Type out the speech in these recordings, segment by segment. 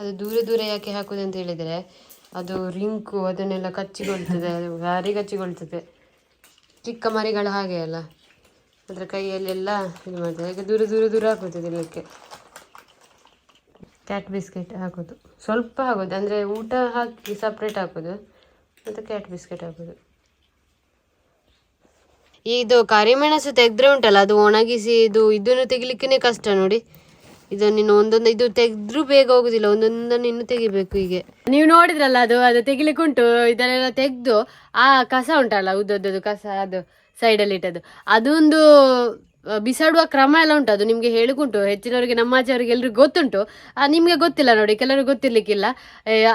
ಅದು ದೂರ ದೂರ ಯಾಕೆ ಹಾಕುದು ಅಂತ ಹೇಳಿದರೆ, ಅದು ರಿಂಕು ಅದನ್ನೆಲ್ಲ ಕಚ್ಚಿಕೊಳ್ತದೆ ಅದು ಭಾರಿ ಕಚ್ಚಿಕೊಳ್ತದೆ ಚಿಕ್ಕ ಮರಿಗಳು ಹಾಗೆ ಅಲ್ಲ, ಅದರ ಕೈಯಲ್ಲೆಲ್ಲ ಇದು ಮಾಡ್ತದೆ. ಹಾಗೆ ದೂರ ದೂರ ದೂರ ಹಾಕೋದು ಇದಕ್ಕೆ ಕ್ಯಾಟ್ ಬಿಸ್ಕೆಟ್ ಹಾಕೋದು. ಸ್ವಲ್ಪ ಹಾಕೋದು, ಅಂದರೆ ಊಟ ಹಾಕಿ ಸಪ್ರೇಟ್ ಹಾಕೋದು, ಮತ್ತು ಕ್ಯಾಟ್ ಬಿಸ್ಕೆಟ್ ಹಾಕೋದು. ಇದು ಕರಿಮೆಣಸು ತೆಗೆದ್ರೆ ಉಂಟಲ್ಲ, ಅದು ಒಣಗಿಸಿ ಇದು, ಇದನ್ನು ತೆಗಿಲಿಕ್ಕೇ ಕಷ್ಟ ನೋಡಿ. ಇದನ್ನು ನೀನು ಒಂದೊಂದು ಇದು ತೆಗೆದ್ರೂ ಬೇಗ ಹೋಗುದಿಲ್ಲ ಒಂದೊಂದನ್ನು ಇನ್ನು ತೆಗಿಬೇಕು ಹೀಗೆ. ನೀವು ನೋಡಿದ್ರಲ್ಲ ಅದು ಅದು ತೆಗಿಲಿಕ್ಕೆ ಉಂಟು, ಇದನ್ನೆಲ್ಲ ತೆಗೆದು, ಆ ಕಸ ಉಂಟಲ್ಲ ಉದ್ದದ್ದು ಕಸ, ಅದು ಸೈಡಲ್ಲಿ ಇಟ್ಟದ್ದು. ಅದೊಂದು ಬಿಸಾಡುವ ಕ್ರಮ ಎಲ್ಲ ಉಂಟು, ಅದು ನಿಮಗೆ ಹೇಳಿಕುಂಟು ಹೆಚ್ಚಿನವರಿಗೆ, ನಮ್ಮ ಆಚೆಯವರಿಗೆ ಎಲ್ರಿಗೂ ಗೊತ್ತುಂಟು. ನಿಮಗೆ ಗೊತ್ತಿಲ್ಲ ನೋಡಿ ಕೆಲವರು ಗೊತ್ತಿರ್ಲಿಕ್ಕಿಲ್ಲ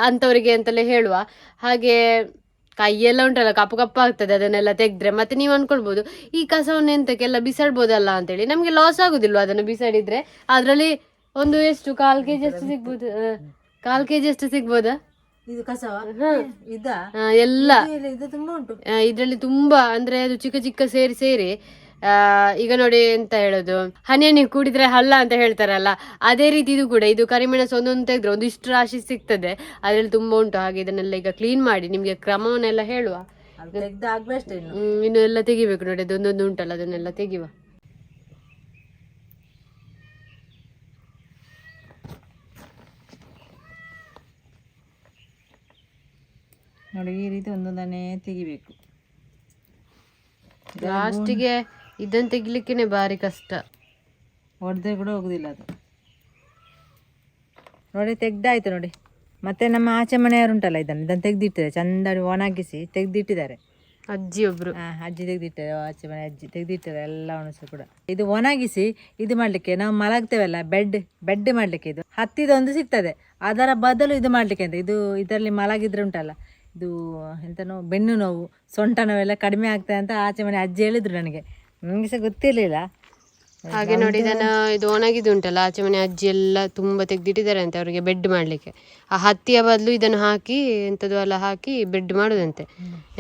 ಅಂಥವರಿಗೆ ಅಂತಲೇ ಹೇಳುವ. ಹಾಗೆ ಕೈಯೆಲ್ಲ ಉಂಟಲ್ಲ ಕಪ್ಪು ಕಪ್ಪು ಆಗ್ತದೆ ಅದನ್ನೆಲ್ಲ ತೆಗೆದ್ರೆ. ಮತ್ತೆ ನೀವು ಅನ್ಕೊಳ್ಬೋದು ಈ ಕಸವನ್ನು ಎಂತಕ್ಕೆಲ್ಲ ಬಿಸಾಡ್ಬೋದಲ್ಲ ಅಂತೇಳಿ. ನಮಗೆ ಲಾಸ್ ಆಗುದಿಲ್ವ ಅದನ್ನು ಬಿಸಾಡಿದ್ರೆ? ಅದರಲ್ಲಿ ಒಂದು ಎಷ್ಟು ಕಾಲ್ ಕೆ ಜಿ ಅಷ್ಟು ಸಿಗ್ಬೋದು ಕಾಲ್ ಕೆ ಜಿ ಅಷ್ಟು ಸಿಗ್ಬೋದಾ? ಇದು ಕಸವ? ಇದ? ಎಲ್ಲ. ಇದ್ರಲ್ಲಿ ಇದು ತುಂಬಾ ಅಂದ್ರೆ ಅದು ಚಿಕ್ಕ ಚಿಕ್ಕ ಸೇರಿ ಸೇರಿ ಈಗ ನೋಡಿ ಎಂತ ಹೇಳೋದು? ಹನಿ ಕೂಡಿದ್ರೆ ಹಲ್ಲ ಅಂತ ಹೇಳ್ತಾರಲ್ಲ ಅದೇ ರೀತಿ ಇದು ಕೂಡ ಇದು ಕರಿಮೆಣಸು ಒಂದೊಂದು ತೆಗೆದ್ರೆ ಒಂದಿಷ್ಟು ರಾಶಿ ಸಿಗ್ತದೆ. ಅದ್ರಲ್ಲಿ ತುಂಬಾ ಉಂಟು ಹಾಗೆ ಇದನ್ನೆಲ್ಲ ಈಗ ಕ್ಲೀನ್ ಮಾಡಿ ನಿಮ್ಗೆ ಕ್ರಮವನ್ನೆಲ್ಲ ಹೇಳುವ. ಇನ್ನು. ಎಲ್ಲ ತೆಗಿಬೇಕು ನೋಡಿ ಅದು ಒಂದೊಂದು ಉಂಟಲ್ಲ ಅದನ್ನೆಲ್ಲ ತೆಗಿವ ನೋಡಿ ಈ ರೀತಿ ಒಂದೊಂದನ್ನೇ ತೆಗಿಬೇಕು. ಲಾಸ್ಟಿಗೆ ಇದನ್ನ ತೆಗಿಲಿಕ್ಕೆ ಭಾರಿ ಕಷ್ಟ. ಹೊಡೆದ್ರೆ ಕೂಡ ಹೋಗುದಿಲ್ಲ ಅದು. ನೋಡಿ ತೆಗ್ದಾಯ್ತು ನೋಡಿ. ಮತ್ತೆ ನಮ್ಮ ಆಚೆ ಮನೆಯವರು ಉಂಟಲ್ಲ ಇದನ್ನು. ಇದನ್ನು ತೆಗೆದಿಟ್ಟಿದ್ದಾರೆ. ಚಂದ ಒಣಗಿಸಿ ತೆಗೆದಿಟ್ಟಿದ್ದಾರೆ. ಅಜ್ಜಿ ಒಬ್ರು ಅಜ್ಜಿ ತೆಗ್ದಿಟ್ಟಾರೆ ಆಚೆ ಮನೆ ಅಜ್ಜಿ ತೆಗ್ದಿಟ್ಟಾರೆ ಎಲ್ಲ ಸಹ ಕೂಡ. ಇದು ಒಣಗಿಸಿ ಇದು ಮಾಡ್ಲಿಕ್ಕೆ ನಾವು ಮಲಗ್ತೇವಲ್ಲ ಬೆಡ್ ಬೆಡ್ ಮಾಡ್ಲಿಕ್ಕೆ ಇದು. ಹತ್ತಿದೊಂದು ಸಿಗ್ತದೆ. ಅದರ ಬದಲು ಇದು ಮಾಡ್ಲಿಕ್ಕೆ ಅಂತ. ಇದು ಇದರಲ್ಲಿ ಮಲಗಿದ್ರೆ ಉಂಟಲ್ಲ ಇದು ಎಂತ ನೋವು ಬೆನ್ನು ನೋವು ಸೊಂಟ ನೋವೆಲ್ಲ ಕಡಿಮೆ ಆಗ್ತದೆ ಅಂತ ಆಚೆ ಮನೆ ಅಜ್ಜಿ ಹೇಳಿದ್ರು ನನಗೆ. ನನಗೆ ಸಹ ಗೊತ್ತಿರಲಿಲ್ಲ. ಹಾಗೆ ನೋಡಿ ಇದನ್ನ ಇದು ಒಣಗಿದು ಉಂಟಲ್ಲ ಆಚೆ ಮನೆ ಅಜ್ಜಿ ಎಲ್ಲ ತುಂಬಾ ತೆಗ್ದಿಟ್ಟಿದ್ದಾರೆ ಅಂತೆ ಅವರಿಗೆ ಬೆಡ್ ಮಾಡ್ಲಿಕ್ಕೆ. ಆ ಹತ್ತಿಯ ಬದಲು ಇದನ್ನು ಹಾಕಿ ಎಂಥದ್ದು ಎಲ್ಲ ಹಾಕಿ ಬೆಡ್ ಮಾಡುದಂತೆ.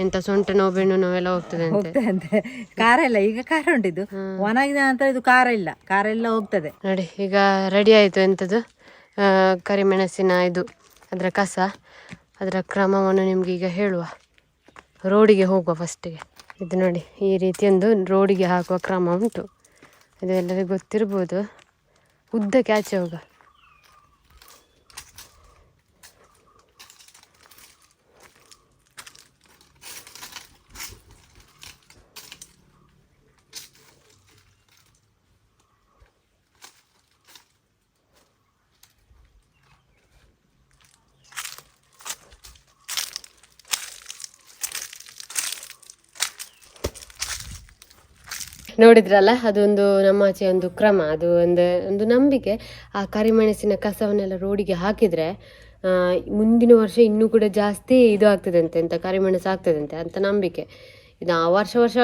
ಎಂತ ಸೊಂಟ ನೋವು ಬೆಣ್ಣು ನೋವೆಲ್ಲ ಹೋಗ್ತದೆ ಅಂತೆ. ಖಾರ ಇಲ್ಲ ಈಗ ಖಾರ ಉಂಟಿದ್ದು. ಒಣಗಿದ ನಂತರ ಇದು ಖಾರ ಇಲ್ಲ ಖಾರ ಎಲ್ಲ ಹೋಗ್ತದೆ. ನೋಡಿ ಈಗ ರೆಡಿ ಆಯಿತು ಎಂಥದ್ದು ಕರಿಮೆಣಸಿನ ಇದು ಅದರ ಕಸ ಅದರ ಕ್ರಮವನ್ನು ನಿಮ್ಗೆ ಈಗ ಹೇಳುವ. ರೋಡಿಗೆ ಹೋಗುವ ಫಸ್ಟಿಗೆ ಇದು ನೋಡಿ ಈ ರೀತಿಯೊಂದು ರೋಡಿಗೆ ಹಾಕುವ ಕ್ರಮ ಉಂಟು. ಇದು ಎಲ್ಲರಿಗೂ ಗೊತ್ತಿರ್ಬೋದು. ಉದ್ದಕ್ಕೆ ಆಚೆ ಹೋಗ ನೋಡಿದ್ರಲ್ಲ, ಅದೊಂದು ನಮ್ಮ ಆಚೆ ಒಂದು ಕ್ರಮ, ಅದು ಒಂದು ಒಂದು ನಂಬಿಕೆ. ಆ ಕರಿಮೆಣಸಿನ ಕಸವನ್ನೆಲ್ಲ ರೋಡಿಗೆ ಹಾಕಿದ್ರೆ ಮುಂದಿನ ವರ್ಷ ಇನ್ನೂ ಕೂಡ ಜಾಸ್ತಿ ಇದು ಆಗ್ತದಂತೆ, ಅಂತ ಕರಿಮೆಣಸು ಆಗ್ತದಂತೆ, ಅಂತ ನಂಬಿಕೆ. ಇದು ಆ ವರ್ಷ ವರ್ಷ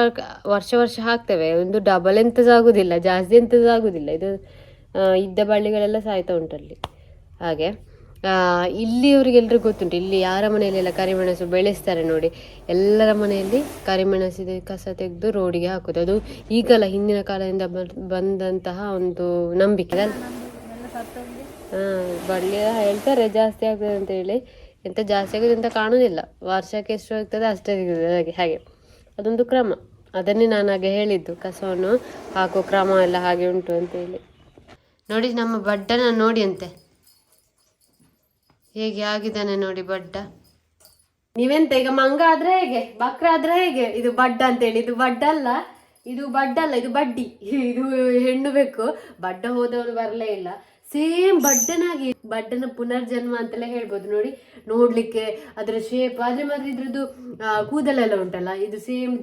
ವರ್ಷ ವರ್ಷ ಹಾಕ್ತೇವೆ. ಒಂದು ಡಬಲ್ ಎಂಥದ್ದು ಆಗೋದಿಲ್ಲ, ಜಾಸ್ತಿ ಎಂಥದ್ದು ಆಗೋದಿಲ್ಲ. ಇದು ಇದ್ದ ಬಳ್ಳಿಗಳೆಲ್ಲ ಸಾಯ್ತಾ ಉಂಟಲ್ಲಿ. ಹಾಗೆ. ಆ, ಇಲ್ಲಿಯವರಿಗೆಲ್ರಿಗೂ ಗೊತ್ತುಂಟು ಇಲ್ಲಿ ಯಾರ ಮನೆಯಲ್ಲೆಲ್ಲ ಕರಿಮೆಣಸು ಬೆಳೆಸ್ತಾರೆ ನೋಡಿ. ಎಲ್ಲರ ಮನೆಯಲ್ಲಿ ಕರಿಮೆಣಸಿದ ಕಸ ತೆಗೆದು ರೋಡಿಗೆ ಹಾಕೋದು. ಅದು ಈಗಲ್ಲ ಹಿಂದಿನ ಕಾಲದಿಂದ ಬಂದಂತಹ ಒಂದು ನಂಬಿಕೆ. ಹಾ ಬಳ್ಳಿ ಹೇಳ್ತಾರೆ ಜಾಸ್ತಿ ಆಗ್ತದೆ ಅಂತ ಹೇಳಿ. ಎಂತ ಜಾಸ್ತಿ ಆಗೋದು ಅಂತ ಕಾಣುದಿಲ್ಲ. ವರ್ಷಕ್ಕೆ ಎಷ್ಟು ಆಗ್ತದೆ ಅಷ್ಟೇ ಸಿಗ್ತದೆ ಹಾಗೆ ಹಾಗೆ. ಅದೊಂದು ಕ್ರಮ. ಅದನ್ನೇ ನಾನು ಹಾಗೆ ಹೇಳಿದ್ದು ಕಸವನ್ನು ಹಾಕೋ ಕ್ರಮ ಎಲ್ಲ ಹಾಗೆ ಉಂಟು ಅಂತ ಹೇಳಿ. ನೋಡಿ ನಮ್ಮ ಬಡ್ಡನ ನೋಡಿ ಅಂತೆ. ಹೇಗೆ ಆಗಿದ್ದಾನೆ ನೋಡಿ ಬಡ್ಡ. ನೀವೆಂತ ಈಗ ಮಂಗ ಆದ್ರೆ ಹೇಗೆ? ಬಕ್ರ ಆದ್ರೆ ಹೇಗೆ? ಇದು ಬಡ್ಡ ಅಂತೇಳಿ. ಇದು ಬಡ್ಡ ಅಲ್ಲ. ಇದು ಬಡ್ಡ ಅಲ್ಲ. ಇದು ಬಡ್ಡಿ. ಇದು ಹೆಣ್ಣು ಬೇಕು. ಬಡ್ಡ ಹೋದವರು ಬರಲೇ ಇಲ್ಲ. ಸೇಮ್ ಬಡ್ಡನಾಗಿ, ಬಡ್ಡನ ಪುನರ್ಜನ್ಮ ಅಂತೆಲ್ಲ ಹೇಳ್ಬೋದು ನೋಡಿ. ನೋಡ್ಲಿಕ್ಕೆ ಅದರ ಶೇಪ್ ಆದ್ರೆ ಮಾತ್ರ ಇದ್ರದ್ದು ಕೂದಲೆಲ್ಲ ಉಂಟಲ್ಲ? ಇದು ಸೇಮ್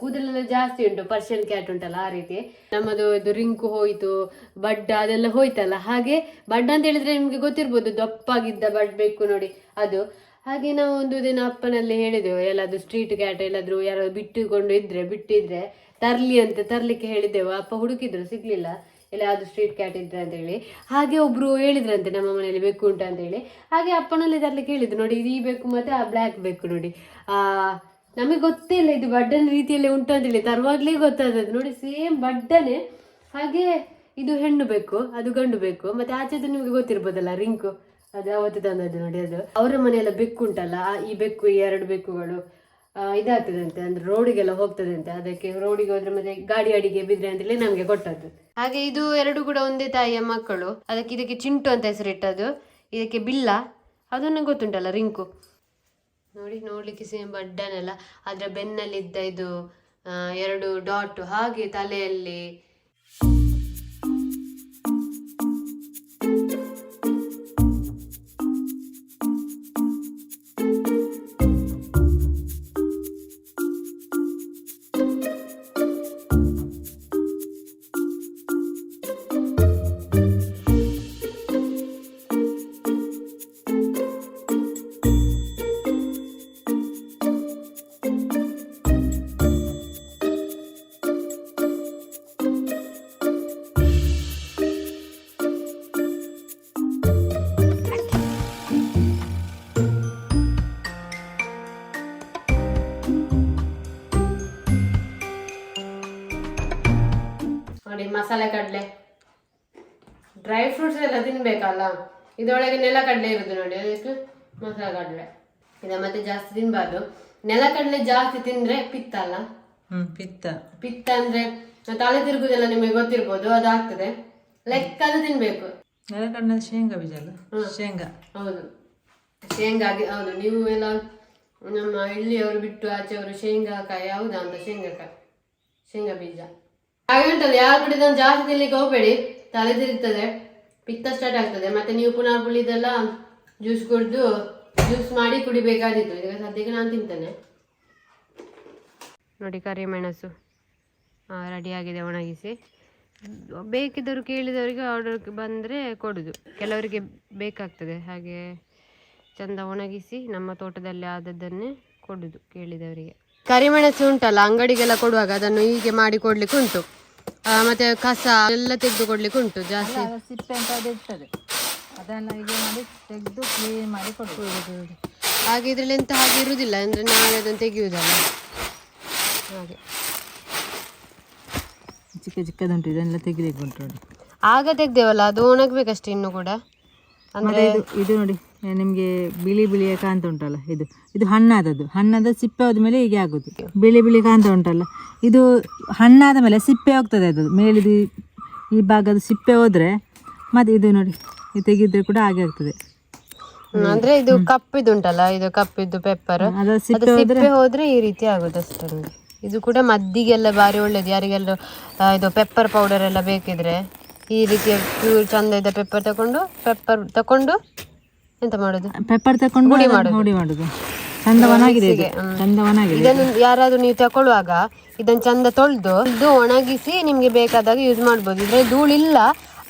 ಕೂದಲೆಲ್ಲ ಜಾಸ್ತಿ ಉಂಟು ಪರ್ಷಿಯನ್ ಕ್ಯಾಟ್ ಉಂಟಲ್ಲ ಆ ರೀತಿ. ನಮ್ಮದು ಇದು ರಿಂಕು ಹೋಯ್ತು, ಬಡ್ಡ ಅದೆಲ್ಲ ಹೋಯ್ತಲ್ಲ? ಹಾಗೆ ಬಡ್ಡ ಅಂತ ಹೇಳಿದ್ರೆ ನಿಮ್ಗೆ ಗೊತ್ತಿರ್ಬೋದು, ದಪ್ಪಾಗಿದ್ದ ಬಡ್ ಬೇಕು ನೋಡಿ, ಅದು. ಹಾಗೆ ನಾವು ಒಂದು ದಿನ ಅಪ್ಪನಲ್ಲಿ ಹೇಳಿದೆವು, ಎಲ್ಲಾದ್ರೂ ಸ್ಟ್ರೀಟ್ ಕ್ಯಾಟ್ ಎಲ್ಲಾದ್ರೂ ಯಾರು ಬಿಟ್ಟುಕೊಂಡು ಇದ್ರೆ, ಬಿಟ್ಟಿದ್ರೆ ತರ್ಲಿ ಅಂತ ತರ್ಲಿಕ್ಕೆ ಹೇಳಿದ್ದೆವು ಅಪ್ಪ ಹುಡುಕಿದ್ರು, ಸಿಗ್ಲಿಲ್ಲ. ಎಲ್ಲ ಅದು ಸ್ಟ್ರೀಟ್ ಕ್ಯಾಟ್ ಅಂತ ಹೇಳಿ. ಹಾಗೆ ಒಬ್ರು ಹೇಳಿದ್ರಂತೆ, ನಮ್ಮ ಮನೆಯಲ್ಲಿ ಬೆಕ್ಕು ಉಂಟು ಅಂತ ಹೇಳಿ. ಹಾಗೆ ಅಪ್ಪನಲ್ಲಿ ತರಲಿಕ್ಕೆ ಹೇಳಿದ್ರು ನೋಡಿ ಇದು ಈ ಬೆಕ್ಕು ಮತ್ತೆ ಆ ಬ್ಲ್ಯಾಕ್ ಬೇಕು ನೋಡಿ. ನಮಗೆ ಗೊತ್ತೇ ಇಲ್ಲ ಇದು ಬಡ್ಡನ್ ರೀತಿಯಲ್ಲಿ ಉಂಟು ಅಂತೇಳಿ ತರುವಾಗ್ಲೇ ಗೊತ್ತಾದದ್ದು. ನೋಡಿ ಸೇಮ್ ಬಡ್ಡನೆ, ಹಾಗೆ ಇದು ಹೆಣ್ಣು ಬೇಕು ಅದು ಗಂಡು ಬೇಕು ಮತ್ತೆ ಆಚೆದು ನಿಮಗೆ ಗೊತ್ತಿರ್ಬೋದಲ್ಲ, ರಿಂಕು. ಅದು ಅವತ್ತು ತಂದದ್ದು ನೋಡಿ ಅದು. ಅವರ ಮನೆಯೆಲ್ಲ ಬೆಕ್ಕು ಉಂಟಲ್ಲ ಈ ಬೆಕ್ಕು, ಈ ಎರಡು ಬೆಕ್ಕುಗಳು. ಇದಾಗ್ತದಂತೆ, ಅಂದ್ರೆ ರೋಡಿಗೆಲ್ಲ ಹೋಗ್ತದಂತೆ, ಅದಕ್ಕೆ ರೋಡಿಗೆ ಹೋದ್ರೆ ಮತ್ತೆ ಗಾಡಿ ಅಡಿಗೆ ಬಿದ್ರೆ ಅಂತೇಳಿ ನಮ್ಗೆ ಕೊಟ್ಟದ್ದು ಹಾಗೆ ಇದು ಎರಡು ಕೂಡ ಒಂದೇ ತಾಯಿಯ ಮಕ್ಕಳು, ಅದಕ್ಕೆ ಇದಕ್ಕೆ ಚಿಂಟು ಅಂತ ಹೆಸರಿಟ್ಟದ್ದು, ಇದಕ್ಕೆ ಬಿಲ್ಲ, ಅದನ್ನು ಗೊತ್ತುಂಟಲ್ಲ, ರಿಂಕು? ನೋಡಿ, ನೋಡ್ಲಿಕ್ಕೆ ಸೇಮ್ ಬಡ್ಡನೆಲ್ಲ, ಅದ್ರ ಬೆನ್ನಲ್ಲಿದ್ದ ಇದು ಎರಡು ಡಾಟ್, ಹಾಗೆ ತಲೆಯಲ್ಲಿ ತಿನ್ಬೇಕಲ್ಲ? ಇದರೊಳಗೆ ನೆಲಕಡಲೆ ಇರುದು ನೋಡಿ ಅದಕ್ಕೆ ಮಸಾಲ ಕಡಲೆ ಇದ ಮತ್ತೆ ಜಾಸ್ತಿ ತಿನ್ಬಾರ್ದು. ನೆಲಕಡಲೆ ಜಾಸ್ತಿ ತಿಂದ್ರೆ ಪಿತ್ತ ಅಲ್ಲ? ಪಿತ್ತ. ಪಿತ್ತ ಅಂದ್ರೆ ತಲೆ ತಿರುಗುದೆಲ್ಲ ನಿಮಗೆ ಗೊತ್ತಿರ್ಬೋದು ಅದಾಗ್ತದೆ. ಲೆಕ್ಕದ ತಿನ್ಬೇಕು. ನೆಲಕಡಲೆ ಶೇಂಗಾ ಬೀಜ ಅಲ್ಲ? ಶೇಂಗಾ. ಹೌದು. ಶೇಂಗಾಗೆ ಹೌದು ನೀವು ಎಲ್ಲ ನಮ್ಮ ಹಳ್ಳಿಯವರು ಬಿಟ್ಟು ಆಚೆಯವರು ಶೇಂಗಾಕಾಯಿ ಹೌದಾ ಅಂತ ಶೇಂಗಾಕಾಯಿ ಶೇಂಗಾ ಬೀಜ. ಹಾಗೆ ಉಂಟಲ್ಲ ಯಾರು ಇದನ್ನು ಜಾಸ್ತಿ ತಿನ್ಲಿಕ್ಕೆ ಹೋಗ್ಬೇಡಿ. ತಲೆ ತಿರುಗ್ತದೆ. ಪಿತ್ತ ಸ್ಟಾರ್ಟ್ ಆಗ್ತದೆ. ಮತ್ತೆ ನೀವು ಪುನಃ ಉಳಿದೆಲ್ಲ ಜ್ಯೂಸ್ ಕುಡಿದು ಜ್ಯೂಸ್ ಮಾಡಿ ಕುಡಿಬೇಕಾದಿತ್ತು ಈಗ ಸದ್ಯಕ್ಕೆ ನಾನು ತಿಂತೇನೆ. ನೋಡಿ ಕರಿಮೆಣಸು ರೆಡಿ ಆಗಿದೆ ಒಣಗಿಸಿ. ಬೇಕಿದ್ದವರು ಕೇಳಿದವರಿಗೆ ಆರ್ಡರ್ ಬಂದರೆ ಕೊಡೋದು. ಕೆಲವರಿಗೆ ಬೇಕಾಗ್ತದೆ. ಹಾಗೆ ಚಂದ ಒಣಗಿಸಿ ನಮ್ಮ ತೋಟದಲ್ಲಿ ಆದದ್ದನ್ನೇ ಕೊಡೋದು ಕೇಳಿದವರಿಗೆ. ಕರಿಮೆಣಸು ಉಂಟಲ್ಲ, ಅಂಗಡಿಗೆಲ್ಲ ಕೊಡುವಾಗ ಅದನ್ನು ಹೀಗೆ ಮಾಡಿ ಕೊಡಲಿಕ್ಕೆ ಉಂಟು ಮತ್ತೆ ಕಸ ಎಲ್ಲ ತೆಗೆದು ಕೊಡ್ಲಿಕ್ಕೆ ಉಂಟು ಜಾಸ್ತಿ. ಸಿಪ್ಪೆ ಅಂತ ಅದು ಇರ್ತದೆ. ಅದನ್ನ ಹೀಗೆ ಮಾಡಿ ತೆಗೆದು ಕ್ಲೀನ್ ಮಾಡಿ ಹಾಗೆ ಇದ್ರಲ್ಲಿ ಎಂತ ಹಾಗೆ ಇರುವುದಿಲ್ಲ ಅಂದ್ರೆ ನಾವೇ ಅದನ್ನು ತೆಗೆಯುವುದಲ್ಲ. ಹಾಗೆ. ಚಿಕ್ಕ ಚಿಕ್ಕದುಂಟು ಇದೆಲ್ಲ ತೆಗಿಲಿಕ್ಕೆ ಉಂಟು ನೋಡಿ. ಆಗ ತೆಗ್ದೇವಲ್ಲ ಅದು ಒಣಗ್ಬೇಕಷ್ಟೆ ಇನ್ನು ಕೂಡ? ಅಂದ್ರೆ ಇದು ಇದು ನೋಡಿ. ನಿಮಗೆ ಬಿಳಿ ಬಿಳಿಯ ಕಾಂತ ಉಂಟಲ್ಲ ಇದು. ಇದು ಹಣ್ಣಾದದ್ದು. ಹಣ್ಣಾದ ಸಿಪ್ಪೆ ಹೋದ್ಮೇಲೆ ಹೀಗೆ ಆಗೋದು. ಬಿಳಿ ಬಿಳಿ ಕಾಂತ ಉಂಟಲ್ಲ. ಇದು ಹಣ್ಣಾದ ಮೇಲೆ ಸಿಪ್ಪೆ ಹೋಗ್ತದೆ ಅದು. ಮೇಲಿದು ಈ ಭಾಗದ ಸಿಪ್ಪೆ ಹೋದ್ರೆ ಮತ್ತೆ ಇದು ನೋಡಿ ಇದು ತೆಗೆದ್ರೆ ಕೂಡ ಹಾಗೆ ಆಗ್ತದೆ. ಅಂದ್ರೆ ಇದು ಕಪ್ಪಿದುಂಟಲ್ಲ ಇದು ಕಪ್ಪಿದ್ದು ಪೆಪ್ಪರ್. ಅದು ಸಿಪ್ಪೆ ಹೋದ್ರೆ ಈ ರೀತಿ ಆಗುದು ಅಷ್ಟೇ ಇದು ಕೂಡ ಮದ್ದಿಗೆಲ್ಲ ಬಾರಿ ಒಳ್ಳೇದು. ಯಾರಿಗೆಲ್ಲ ಇದು ಪೆಪ್ಪರ್ ಪೌಡರ್ ಎಲ್ಲ ಬೇಕಿದ್ರೆ ಈ ರೀತಿಯ ಪ್ಯೂರ್ ಚಂದ ಇದ್ದ ಪೆಪ್ಪರ್ ತಕೊಂಡು ಪೆಪ್ಪರ್ ತಕೊಂಡು ಎಂತ ಮಾಡೋದು? ಪೆಪ್ಪರ್ ತಕೊಂಡು ನೋಡಿ ಮಾಡುದು. ಚಂದವನಾಗಿದೆ ಇದು. ಒಣಗಿದೆ ಇದನ್ನು ಯಾರಾದ್ರೂ ನೀವು ತಕೊಳ್ಳುವಾಗ ಇದನ್ನು ಚಂದ ತೊಳೆದು ಇದು ಒಣಗಿಸಿ ನಿಮ್ಗೆ ಬೇಕಾದಾಗ ಯೂಸ್ ಮಾಡ್ಬೋದು. ಇದ್ರೆ ಧೂಳಿಲ್ಲ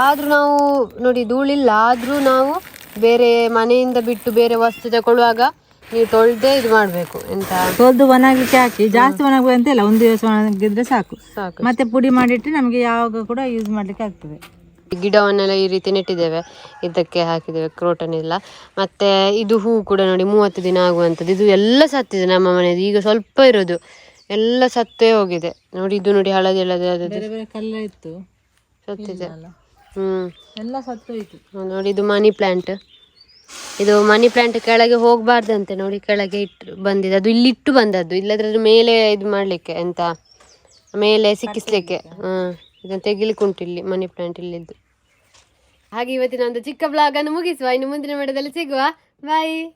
ಆದ್ರೂ ನಾವು ನೋಡಿ ಧೂಳಿಲ್ಲ ಆದ್ರೂ ನಾವು ಬೇರೆ ಮನೆಯಿಂದ ಬಿಟ್ಟು ಬೇರೆ ವಸ್ತು ತಗೊಳ್ಳುವಾಗ ನೀವು ತೊಳೆದೇ ಇದು ಮಾಡ್ಬೇಕು. ಎಂತ? ತೊಳೆದು ಒಣಗಲಿಕ್ಕೆ ಹಾಕಿ ಜಾಸ್ತಿ ಒಣಗುವ ಇಲ್ಲ ಒಂದು ದಿವಸ ಒಣಗಿದ್ರೆ ಸಾಕು. ಸಾಕು. ಮತ್ತೆ ಪುಡಿ ಮಾಡಿಟ್ಟು ನಮಗೆ ಯಾವಾಗ ಕೂಡ ಯೂಸ್ ಮಾಡ್ಲಿಕ್ಕೆ ಆಗ್ತದೆ. ಗಿಡವನ್ನೆಲ್ಲ ಈ ರೀತಿ ನೆಟ್ಟಿದ್ದೇವೆ. ಇದಕ್ಕೆ ಹಾಕಿದ್ದೇವೆ. ಕ್ರೋಟನ್ ಇಲ್ಲ. ಮತ್ತೆ ಇದು ಹೂ ಕೂಡ ನೋಡಿ ಮೂವತ್ತು ದಿನ ಆಗುವಂಥದ್ದು. ಇದು ಎಲ್ಲ ಸತ್ತಿದೆ ನಮ್ಮ ಮನೆಯದು ಈಗ ಸ್ವಲ್ಪ ಇರೋದು. ಎಲ್ಲ ಸತ್ತೇ ಹೋಗಿದೆ. ನೋಡಿ ಇದು ನೋಡಿ ಹಳದಿ ಹಳದಿ ಕಲ್ಲ ಇತ್ತು. ಸತ್ತಿದೆ. ಹ್ಮ್. ಎಲ್ಲ ಸತ್ತೋಯ್ತು. ನೋಡಿ ಇದು ಮನಿ ಪ್ಲಾಂಟ್. ಇದು ಮನಿ ಪ್ಲಾಂಟ್ ಕೆಳಗೆ ಹೋಗಬಾರ್ದಂತೆ ನೋಡಿ ಕೆಳಗೆ ಇಟ್ಟು ಬಂದಿದೆ. ಅದು ಇಲ್ಲಿ ಇಟ್ಟು ಬಂದದ್ದು. ಇಲ್ಲದ್ರೆ ಮೇಲೆ ಇದು ಮಾಡ್ಲಿಕ್ಕೆ ಎಂತ? ಮೇಲೆ ಸಿಕ್ಕಿಸ್ಲಿಕ್ಕೆ. ಹ್ಮ್. ಇದನ್ನ ತೆಗಿಲಿಕ್ಕೆ ಉಂಟು ಇಲ್ಲಿ, ಮನಿ ಪ್ಲಾಂಟ್ ಇಲ್ಲಿದ್ದು ಹಾಗೆ ಇವತ್ತಿನ ಒಂದು ಚಿಕ್ಕ ಬ್ಲಾಗ್ ಅನ್ನು ಮುಗಿಸುವ. ಇನ್ನು ಮುಂದಿನ ಮೇಡದಲ್ಲಿ ಸಿಗುವ. ಬಾಯ್